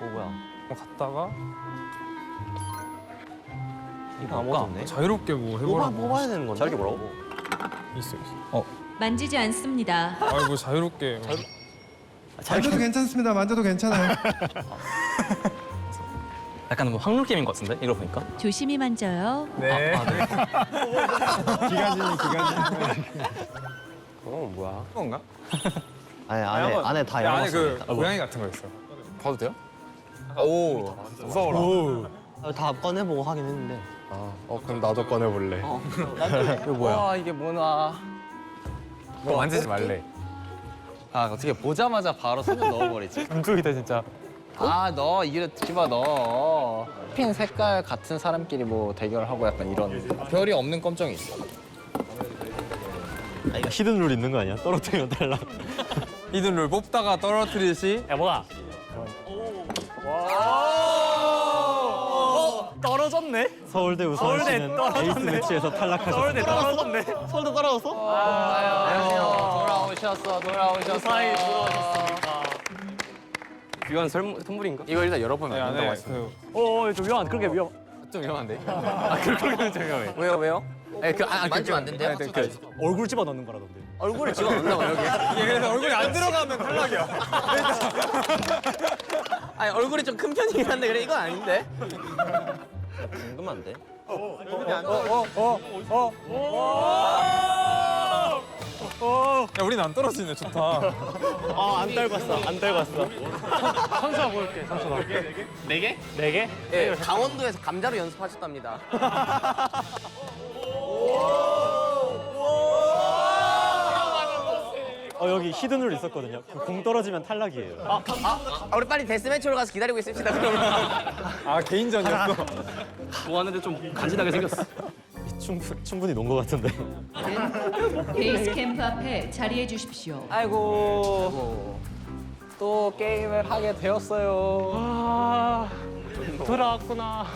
오 뭐야? 갔다가 이거 아무것도 자유롭게 뭐 뽑아 해보라고 뽑아야 되는 건데. 자유롭게 뭐라고? 있어 있어. 어, 만지지 않습니다. 아이고 자유롭게. 만져도 괜찮습니다. 만져도 괜찮아요. 약간 뭐 확률 게임인 것 같은데 이거 보니까. 조심히 만져요. 네. 아, 네. 기가진이 기가진. 그건 뭐야? 그건가? 아니 안에 한번- 안에 다 야, 안에 열어놨어. 그 고양이 같은 거 있어. 봐도 돼요? 오, 무서워라. 아, 다 꺼내보고 하긴 했는데. 어, 그럼 나도 꺼내 볼래. 이거 뭐야? 와 이게 뭐나 뭐 만지지 말래. 아 어떻게 보자마자 바로 손에 넣어버리지 감쪽이다 진짜. 아 너 이래 집어 넣어 핀 색깔 같은 사람끼리 뭐 대결하고 약간 이런 별이 없는 껌정이 있어 아, 이거 히든 룰 있는 거 아니야? 떨어뜨리면 탈락. 히든 룰 뽑다가 떨어뜨릴 시야 뭐야? 떨어졌네. 서울대 우선 씨는 에이스 매치에서 탈락하셨어. 서울대 떨어졌네. 서울대 떨어졌어? 안녕하세요 돌아오셨어 돌아오셨어 귀한 선물인가? 이거 일단 열어보면 네, 안 된다고 했어 그 어, 좀 위험. 그렇게 위험. 좀 위험한데 아 그렇게 좀 위험해 왜요 왜요? 에, 그, 아, 만지면 안 된대요? 그 얼굴 집어 넣는 거라던데. 얼굴에 집어넣는다고 여기 이게 그래서 얼굴이 안 들어가면 탈락이야. 아니 얼굴이 좀 큰 편이긴 한데 그래 이건 아닌데 궁금한데? 야, 우린 안 떨어지네. 좋다. 아, 안 떨궜어. 안 떨궜어. 예, 강원도에서 감자로 연습하셨답니다 어, 여기 히든 룰 있었거든요. 그공 떨어지면 탈락이에요. 아, 아, 우리 빨리 데스매치로 가서 기다리고 있읍시다 그러면 아, 개인전이었어. 좋았는데 좀 간지나게 생겼어. 충분, 충분히 논 것 같은데. 베이스 캠프 앞에 자리해 주십시오. 아이고 또 게임을 하게 되었어요 아, 돌아왔구나.